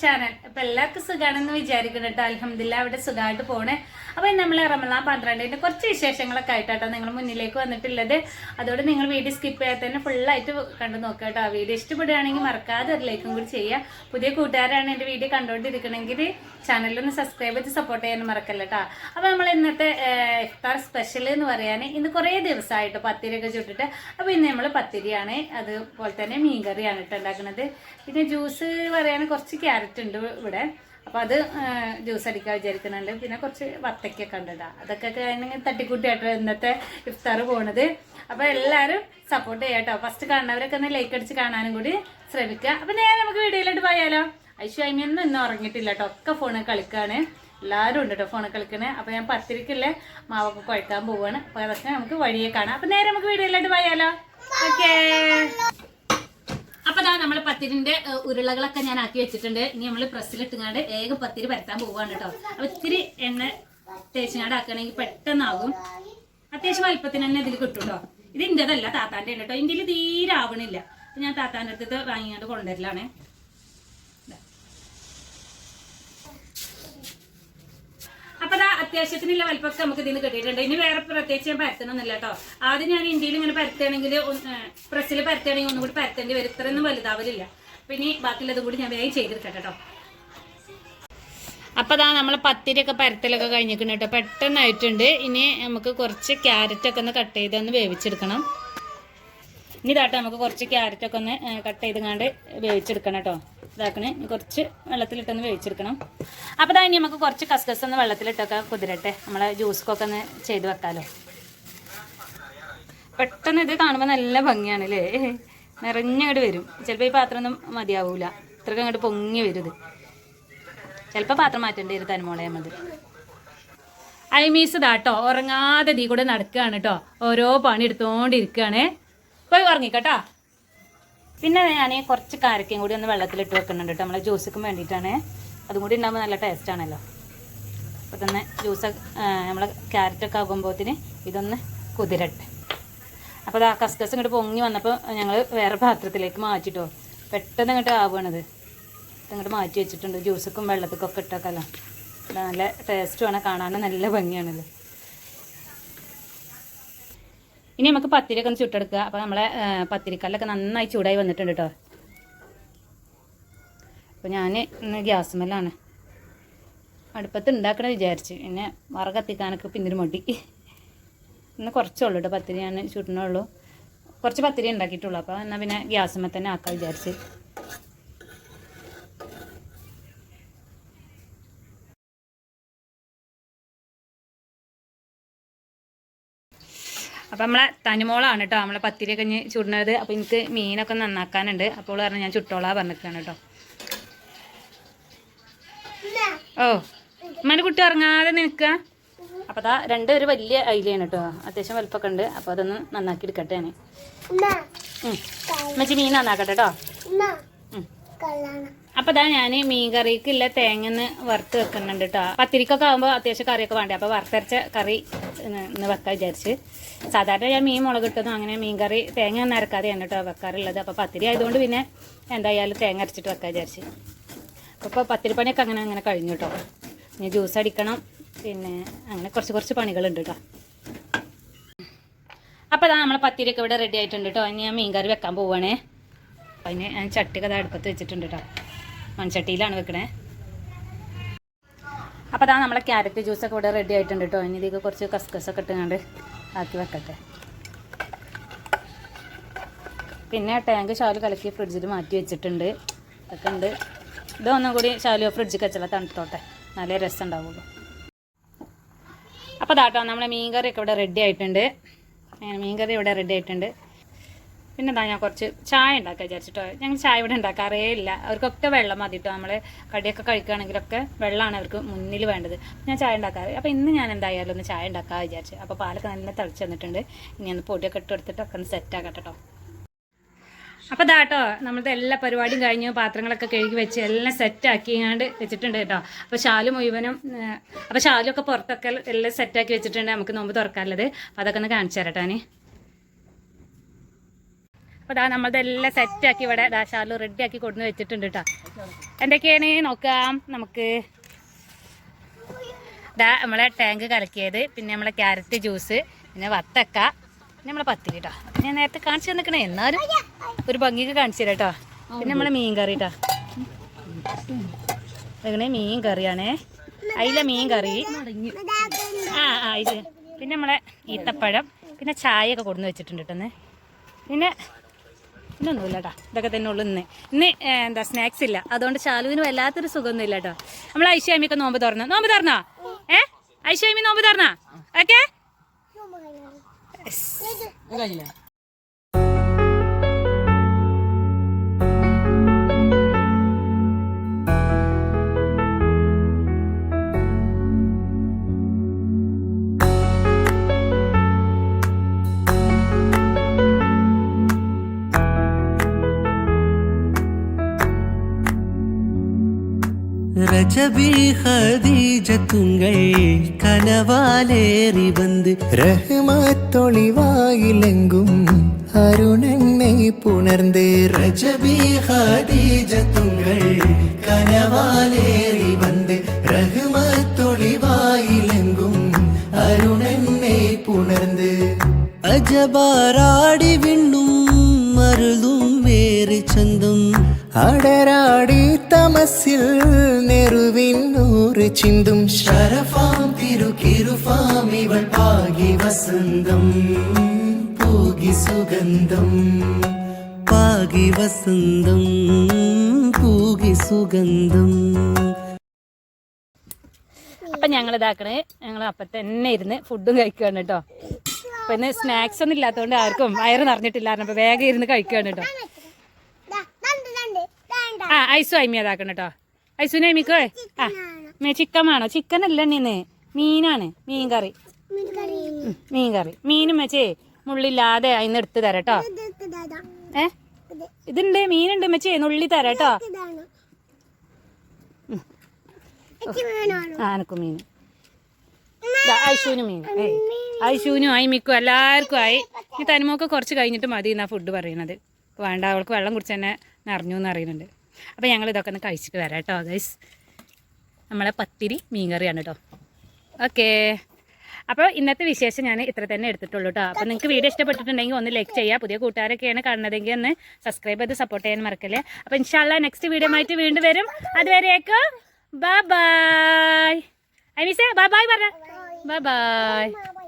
channel. അപ്പൊ എല്ലാവർക്കും സുഖാണെന്ന് വിചാരിക്കുന്നു കേട്ടോ. അലഹമില്ല അവിടെ സുഖമായിട്ട് പോണേ. അപ്പൊ നമ്മൾ റമലാൻ പന്ത്രണ്ടിന്റെ കുറച്ച് വിശേഷങ്ങളൊക്കെ ആയിട്ടാട്ടോ നിങ്ങൾ മുന്നിലേക്ക് വന്നിട്ടുള്ളത്. അതോടെ നിങ്ങൾ വീഡിയോ സ്കിപ്പ് ചെയ്യാതെ തന്നെ ഫുള്ളായിട്ട് കണ്ടു നോക്കുക കേട്ടോ. വീഡിയോ ഇഷ്ടപ്പെടുകയാണെങ്കിൽ മറക്കാതെ ഒരു ലൈക്കും കൂടി ചെയ്യുക. പുതിയ കൂട്ടുകാരാണ് എന്റെ വീഡിയോ കണ്ടുകൊണ്ടിരിക്കണമെങ്കിൽ ചാനലൊന്ന് സബ്സ്ക്രൈബ് ചെയ്ത് സപ്പോർട്ട് ചെയ്യാൻ മറക്കല്ല കേട്ടോ. അപ്പൊ നമ്മൾ ഇന്നത്തെ ഇഫ്താർ സ്പെഷ്യൽ എന്ന് പറയാൻ ഇന്ന് കുറേ ദിവസമായിട്ട് പത്തിരിയൊക്കെ ചുട്ടിട്ട് അപ്പൊ ഇന്ന് നമ്മൾ പത്തിരിയാണ്. അതുപോലെ തന്നെ മീൻകറിയാണ് കേട്ടോ ഉണ്ടാക്കുന്നത് പിന്നെ ജ്യൂസ് പറയാൻ കുറച്ച് ക്യാരറ്റ് ഉണ്ട് ഇവിടെ അപ്പൊ അത് ജ്യൂസ് അടിക്കാൻ വിചാരിക്കുന്നുണ്ട്. പിന്നെ കുറച്ച് വത്തക്കൊക്കെ ഉണ്ട് അതൊക്കെ കഴിഞ്ഞെങ്കിൽ തട്ടിക്കൂട്ടിയാട്ടോ ഇന്നത്തെ ഇഫ്താർ പോണത്. അപ്പോൾ എല്ലാവരും സപ്പോർട്ട് ചെയ്യാട്ടോ ഫസ്റ്റ് കാണുന്നവരൊക്കെ ഒന്ന് ലൈക്ക് അടിച്ച് കാണാനും കൂടി ശ്രമിക്കുക. അപ്പോൾ നേരെ നമുക്ക് വീഡിയോയിലോട്ട് പോയാലോ? ഐശു അയിമയൊന്നും ഇന്നും ഉറങ്ങിയിട്ടില്ല കേട്ടോ ഒക്കെ ഫോണിൽ കളിക്കാണ്. എല്ലാവരും ഉണ്ട് കേട്ടോ ഫോണിൽ കളിക്കണേ. അപ്പോൾ ഞാൻ പത്തിരിക്കല്ലേ മാവൊക്കെ കുഴക്കാൻ പോവാണ്. അപ്പോൾ അതൊക്കെ നമുക്ക് വഴിയെ കാണാം. അപ്പോൾ നേരെ നമുക്ക് വീഡിയോയിലോട്ട് പോയാലോ? ഓക്കേ അപ്പൊ ഇതാ നമ്മൾ പത്തിരിന്റെ ഉരുളകളൊക്കെ ഞാൻ ആക്കി വെച്ചിട്ടുണ്ട്. ഇനി നമ്മൾ പ്രസ്സിലിട്ടുങ്ങാണ്ട് ഏക പത്തിരി പരത്താൻ പോവാണ് കേട്ടോ. അപ്പൊ ഇത്തിരി എണ്ണ തേച്ചുങ്ങാണ്ട് ആക്കണമെങ്കിൽ പെട്ടെന്നാകും അത്യാവശ്യം വലിപ്പത്തിന് തന്നെ ഇതിൽ കിട്ടും കേട്ടോ. ഇത് ഇന്റേതല്ല താത്താന്റെ ഉണ്ട് കേട്ടോ. ഇന്ത്യയിൽ തീരെ ആവണില്ല. ഞാൻ താത്താന്റെ അടുത്ത് വാങ്ങിയാണ്ട് കൊണ്ടുവരലാണ്. അപ്പൊ അത്യാവശ്യത്തിനുള്ള വലിപ്പമൊക്കെ നമുക്ക് ഇതിന് കിട്ടിയിട്ടുണ്ട്. ഇനി വേറെ പ്രത്യേകിച്ച് ഞാൻ പരത്തണമെന്നില്ല കേട്ടോ. ആദ്യം ഞാൻ ഇന്ത്യയിൽ ഇങ്ങനെ പരത്തുകയാണെങ്കിൽ പ്രസ്സിൽ പരത്തുകയാണെങ്കിൽ ഒന്നും കൂടി പരത്തേണ്ടി വരും. ഇത്രയൊന്നും വലുതാവലില്ല. പിന്നെ ബാക്കിയുള്ളതും കൂടി ഞാൻ വേഗം ചെയ്തെടുക്കട്ടെ കേട്ടോ. അപ്പൊ അതാ നമ്മൾ പത്തിരിയൊക്കെ പരത്തലൊക്കെ കഴിഞ്ഞിരിക്കണം കേട്ടോ. പെട്ടെന്നായിട്ടുണ്ട് ഇനി നമുക്ക് കുറച്ച് ക്യാരറ്റ് ഒക്കെ ഒന്ന് കട്ട് ചെയ്ത് ഒന്ന് വേവിച്ചെടുക്കണം. ഇനി ഇതാട്ടോ നമുക്ക് കുറച്ച് ക്യാരറ്റ് ഒക്കെ ഒന്ന് കട്ട് ചെയ്തങ്ങാണ്ട് വേവിച്ചെടുക്കണം കേട്ടോ. ഇതാക്കണേ. കുറച്ച് വെള്ളത്തിലിട്ടൊന്ന് വേവിച്ചെടുക്കണം. അപ്പോൾ ഇതാ ഇനി നമുക്ക് കുറച്ച് കസ്കസ് ഒന്ന് വെള്ളത്തിലിട്ടൊക്കെ കുതിരട്ടെ. നമ്മളെ ജ്യൂസ്ക്കൊക്കെ ഒന്ന് ചെയ്ത് വെക്കാമല്ലോ പെട്ടെന്ന് ഇത് കാണുമ്പോൾ നല്ല ഭംഗിയാണ് അല്ലേ നിറഞ്ഞങ്ങോട്ട് വരും. ചിലപ്പോൾ ഈ പാത്രം ഒന്നും മതിയാവൂല. ഇത്രയ്ക്ക് അങ്ങോട്ട് പൊങ്ങി വരും ഇത്. ചിലപ്പോൾ പാത്രം മാറ്റേണ്ടി വരും തനുമോളെ നമ്മൾ മീസ് ഇതാട്ടോ ഉറങ്ങാതെ തീ കൂടെ നടക്കുകയാണ് കേട്ടോ ഓരോ പണി എടുത്തുകൊണ്ടിരിക്കുകയാണ് പോയി ഉറങ്ങിക്കട്ടോ. പിന്നെ ഞാൻ കുറച്ച് കാരക്കയും കൂടി ഒന്ന് വെള്ളത്തിലിട്ട് വെക്കുന്നുണ്ട് കേട്ടോ നമ്മളെ ജ്യൂസിക്കും വേണ്ടിയിട്ടാണ്. അതും കൂടി ഉണ്ടാകുമ്പോൾ നല്ല ടേസ്റ്റ് ആണല്ലോ. അപ്പോൾ തന്നെ ജ്യൂസ് നമ്മളെ ക്യാരറ്റൊക്കെ ആകുമ്പോഴത്തിന് ഇതൊന്ന് കുതിരട്ടെ. അപ്പോൾ ആ കസ്കസ് ഇങ്ങോട്ട് പൊങ്ങി വന്നപ്പോൾ ഞങ്ങൾ വേറെ പാത്രത്തിലേക്ക് മാറ്റിട്ടോ. പെട്ടെന്ന് ഇങ്ങോട്ട് ആവുകയാണത് ഇങ്ങോട്ട് മാറ്റി വെച്ചിട്ടുണ്ട്. ജ്യൂസക്കും വെള്ളത്തിക്കൊക്കെ ഒക്കെ ഇട്ടൊക്കെല്ലോ ഇത് നല്ല ടേസ്റ്റുമാണ് കാണാനും നല്ല ഭംഗിയാണല്ലോ ഇനി നമുക്ക് പത്തിരിയൊക്കെ ഒന്ന് ചുട്ടെടുക്കുക. അപ്പോൾ നമ്മളെ പത്തിരിക്കല്ലൊക്കെ നന്നായി ചൂടായി വന്നിട്ടുണ്ട് കേട്ടോ അപ്പോൾ ഞാൻ ഇന്ന് ഗ്യാസ് മെല്ലാണ് അടുപ്പത്ത് ഉണ്ടാക്കണം വിചാരിച്ച്. പിന്നെ വറ കത്തിക്കാനൊക്കെ പിന്നൊരു മടി. ഇന്ന് കുറച്ചേ ഉള്ളൂ കേട്ടോ പത്തിരി ഞാൻ ചുട്ടണുള്ളൂ കുറച്ച് പത്തിരി ഉണ്ടാക്കിയിട്ടുള്ളൂ. അപ്പോൾ എന്നാൽ പിന്നെ ഗ്യാസുമ്മ തന്നെ ആക്കാൻ വിചാരിച്ച്. അപ്പം നമ്മളെ തനിമോളാണ് കേട്ടോ നമ്മളെ പത്തിരി ഇഞ്ഞ് ചുടുന്നത്. അപ്പോൾ എനിക്ക് മീനൊക്കെ നന്നാക്കാനുണ്ട്. അപ്പോൾ പറഞ്ഞു ഞാൻ ചുട്ടോളാ പറഞ്ഞിട്ടാണ് കേട്ടോ ഓ ഉമ്മാന്റെ കുട്ടി ഇറങ്ങാതെ നിൽക്കുക അപ്പോൾ അതാ രണ്ട് ഒരു വലിയ അയിലയാണ് കേട്ടോ അത്യാവശ്യം വലുപ്പമൊക്കെ ഉണ്ട്. അപ്പോൾ അതൊന്ന് നന്നാക്കി എടുക്കട്ടെ ഞാൻ. ഉമ്മച്ചി മീൻ നന്നാക്കട്ടെ കേട്ടോ. അപ്പൊ ഇതാ ഞാൻ മീൻ ഇല്ല തേങ്ങന്ന് വറുത്ത് വെക്കുന്നുണ്ട് കേട്ടോ പത്തിരിക്കൊക്കെ ആകുമ്പോൾ അത്യാവശ്യം കറിയൊക്കെ വേണ്ടേ? അപ്പൊ വറുത്തരച്ച കറി ഇന്ന് വെക്കാൻ വിചാരിച്ച്. സാധാരണ ഞാൻ മീൻ മുളക് ഇട്ടതും അങ്ങനെ മീൻ കറി തേങ്ങ ഒന്നും അരക്കാതെയാണ് കേട്ടോ വെക്കാറുള്ളത്. അപ്പൊ പത്തിരി ആയതുകൊണ്ട് പിന്നെ എന്തായാലും തേങ്ങ അരച്ചിട്ട് വെക്കാൻ വിചാരിച്ച്. അപ്പോൾ പത്തിരിപ്പണിയൊക്കെ അങ്ങനെ അങ്ങനെ കഴിഞ്ഞു കേട്ടോ ഇനി ജ്യൂസ് അടിക്കണം. പിന്നെ അങ്ങനെ കുറച്ച് കുറച്ച് പണികളുണ്ട് കേട്ടോ അപ്പോൾ അതാ നമ്മളെ പത്തിരിയൊക്കെ ഇവിടെ റെഡി ആയിട്ടുണ്ട് കേട്ടോ ഇനി ഞാൻ മീൻ കറി വെക്കാൻ പോവുകയാണേ അതിന് ഞാൻ ചട്ടിയൊക്കെ അത് അടുപ്പത്ത് വെച്ചിട്ടുണ്ട് കേട്ടോ മൺചട്ടിയിലാണ് വെക്കണേ. അപ്പോൾ അതാ നമ്മളെ ക്യാരറ്റ് ജ്യൂസൊക്കെ ഇവിടെ റെഡി ആയിട്ടുണ്ട് കേട്ടോ ഇനി ഇതിലേക്ക് കുറച്ച് കസ്കസൊക്കെ ഇട്ടുകൊണ്ട് ആക്കി വെക്കട്ടെ. പിന്നെ ടാങ്ക് ശാലു കലക്കി ഫ്രിഡ്ജിൽ മാറ്റി വെച്ചിട്ടുണ്ട്. അതൊക്കെ ഉണ്ട്. ഇതൊന്നും കൂടി ശാലു ഫ്രിഡ്ജിൽ വെച്ചാൽ തണുത്തോട്ടെ. നല്ല രസം ഉണ്ടാവുള്ളൂ അപ്പോൾ അതാട്ടോ നമ്മളെ മീൻകറിയൊക്കെ ഇവിടെ റെഡി ആയിട്ടുണ്ട്. മീൻ മീൻകറി ഇവിടെ റെഡി ആയിട്ടുണ്ട്. പിന്നെ എന്താ ഞാൻ കുറച്ച് ചായ ഉണ്ടാക്കാൻ വിചാരിച്ചിട്ടോ. ഞങ്ങൾ ചായ ഇവിടെ ഉണ്ടാക്കാറേ ഇല്ല. അവർക്കൊക്കെ വെള്ളം മതി കേട്ടോ നമ്മൾ കടിയൊക്കെ കഴിക്കുകയാണെങ്കിലൊക്കെ വെള്ളമാണ് അവർക്ക് മുന്നിൽ വേണ്ടത്. ഞാൻ ചായ ഉണ്ടാക്കാറ്. അപ്പോൾ ഇന്ന് ഞാൻ എന്തായാലും ഒന്ന് ചായ ഉണ്ടാക്കാമെന്ന് വിചാരിച്ചു. അപ്പോൾ പാലൊക്കെ നല്ല തിളച്ച് വന്നിട്ടുണ്ട്. ഇനി ഒന്ന് പൊടിയൊക്കെ ഇട്ട് കൊടുത്തിട്ടൊക്കെ ഒന്ന് സെറ്റ് ആക്കട്ടെ കേട്ടോ അപ്പോൾ ഇതാട്ടോ നമ്മളത്തെ എല്ലാ പരിപാടിയും കഴിഞ്ഞു. പാത്രങ്ങളൊക്കെ കഴുകി വെച്ച് എല്ലാം സെറ്റാക്കി കണ്ട് വെച്ചിട്ടുണ്ട് കേട്ടോ അപ്പോൾ ഷാൽ മുഴുവനും അപ്പോൾ ഒക്കെ പുറത്തൊക്കെ എല്ലാം സെറ്റാക്കി വെച്ചിട്ടുണ്ട്. നമുക്ക് നോമ്പ് തുറക്കാനുള്ളത്. അപ്പോൾ അതൊക്കെ ഒന്ന് കാണിച്ചു തരട്ടോ അപ്പോൾ ഇതാ നമ്മളതെല്ലാം സെറ്റാക്കി ഇവിടെ ദാ റെഡി ആക്കി കൊടുന്ന് വെച്ചിട്ടുണ്ട് കേട്ടോ എന്തൊക്കെയാണ് നോക്കാം നമുക്ക്. ദാ നമ്മളെ ടാങ്ക് കലക്കിയത് പിന്നെ നമ്മളെ ക്യാരറ്റ് ജ്യൂസ് പിന്നെ വത്തക്ക പിന്നെ നമ്മളെ പത്തി കേട്ടോ ഞാൻ നേരത്തെ കാണിച്ചു തന്നിക്കണേ എന്നാലും ഒരു ഭംഗിക്ക് കാണിച്ചു തരാം കേട്ടോ പിന്നെ നമ്മളെ മീൻ കറി കേട്ടോ മീൻ കറിയാണേ അതിലെ മീൻ കറി ആ ആ ഇത്. പിന്നെ നമ്മളെ ഈത്തപ്പഴം പിന്നെ ചായ ഒക്കെ കൊടുന്ന് വെച്ചിട്ടുണ്ട് കേട്ടോ പിന്നെ പിന്നെ ഒന്നുമില്ല കേട്ടോ ഇതൊക്കെ തന്നെ ഉള്ളു ഇന്ന്. ഇന്ന് എന്താ സ്നാക്സ് ഇല്ല. അതുകൊണ്ട് ശാലുവിന് വല്ലാത്തൊരു സുഖമൊന്നും ഇല്ല കേട്ടോ. നമ്മൾ ഐശ്വമിയൊക്കെ നോമ്പ് തുറന്നു? നോമ്പ് തുറന്നോ? ഏ? ഐശ്വമി നോമ്പ് തുറന്നോ? ഓക്കെ? രജബി ഹദീജ തുങ്കൾ കനവാലേറി വന്ന് രഹ്മത്തൊളിവായിലെങ്കും അരുണനെ പുണർന്ന് രജബി ഹദീജ തുങ്കൾ കനവാലേറി വന്ന് രഹ്മത്തൊളിവായിലെങ്കും അരുണനെ പുണർന്ന് അജബാരാടി വിണ്ണും മരുളും അടരാടി തമസിൽ നെറുവിന്നൂറ് ചിന്തും. ശരഫാം തിരുക്കിരുഫാം ഇവൾ പാകി വസന്തം പോകി സുഗന്ധം. പാകി വസന്തം പൂകി സുഗന്ധം. അപ്പൊ ഞങ്ങൾ ഇതാക്കണേ ഞങ്ങൾ അപ്പൊ തന്നെ ഇരുന്ന് ഫുഡും കഴിക്കുകയാണ് കേട്ടോ പിന്നെ ഇന്ന് സ്നാക്സ് ഒന്നും ഇല്ലാത്തതുകൊണ്ട് ആർക്കും വയറ് നിറഞ്ഞിട്ടില്ലായിരുന്നു. അപ്പോൾ വേഗം ഇരുന്ന് കഴിക്കുകയാണ് കേട്ടോ ആ ഐസു അയിമി അതാക്കണം കേട്ടോ ഐസുവിനെ അയിമിക്കോ? ആ മേ ചിക്കൻ വേണോ ചിക്കൻ അല്ല നീന്ന് മീനാണ്. മീൻ കറി മീൻ കറി മീനും വെച്ചേ മുള്ളില്ലാതെ അതിന്ന് എടുത്ത് തരാം കേട്ടോ ഏ? ഇതുണ്ട് മീനുണ്ട് മെച്ചേ നുള്ളി തരാം കേട്ടോ ആ എനക്കും മീൻ. ഐശൂനും മീൻ. ഐശൂനും ആയി മിക്കും എല്ലാവർക്കും ആയി. ഈ തനിമൊക്കെ കുറച്ച് കഴിഞ്ഞിട്ട് മതി എന്നാ ഫുഡ് പറയുന്നത് വേണ്ട അവൾക്ക് വെള്ളം കുടിച്ച് തന്നെ നിറഞ്ഞു എന്ന് അറിയുന്നുണ്ട് അപ്പോൾ ഞങ്ങൾ ഇതൊക്കെ ഒന്ന് കഴിച്ചിട്ട് വരാം കേട്ടോ ഗൈസ് നമ്മളെ പത്തിരി മീൻകറിയാണ് കേട്ടോ. ഓക്കേ അപ്പോൾ ഇന്നത്തെ വിശേഷം ഞാൻ ഇത്ര തന്നെ എടുത്തിട്ടുള്ളൂ കേട്ടോ. അപ്പോൾ നിങ്ങൾക്ക് വീഡിയോ ഇഷ്ടപ്പെട്ടിട്ടുണ്ടെങ്കിൽ ഒന്ന് ലൈക്ക് ചെയ്യുക. പുതിയ കൂട്ടുകാരൊക്കെയാണ് കാണുന്നതെങ്കിൽ ഒന്ന് സബ്സ്ക്രൈബ് ചെയ്ത് സപ്പോർട്ട് ചെയ്യാൻ മറക്കല്ലേ. അപ്പോൾ ഇൻഷാല്ല നെക്സ്റ്റ് വീഡിയോ ആയിട്ട് വീണ്ടും വരും. അതുവരേക്കും bye bye I bye bye പറ ബൈ ബൈ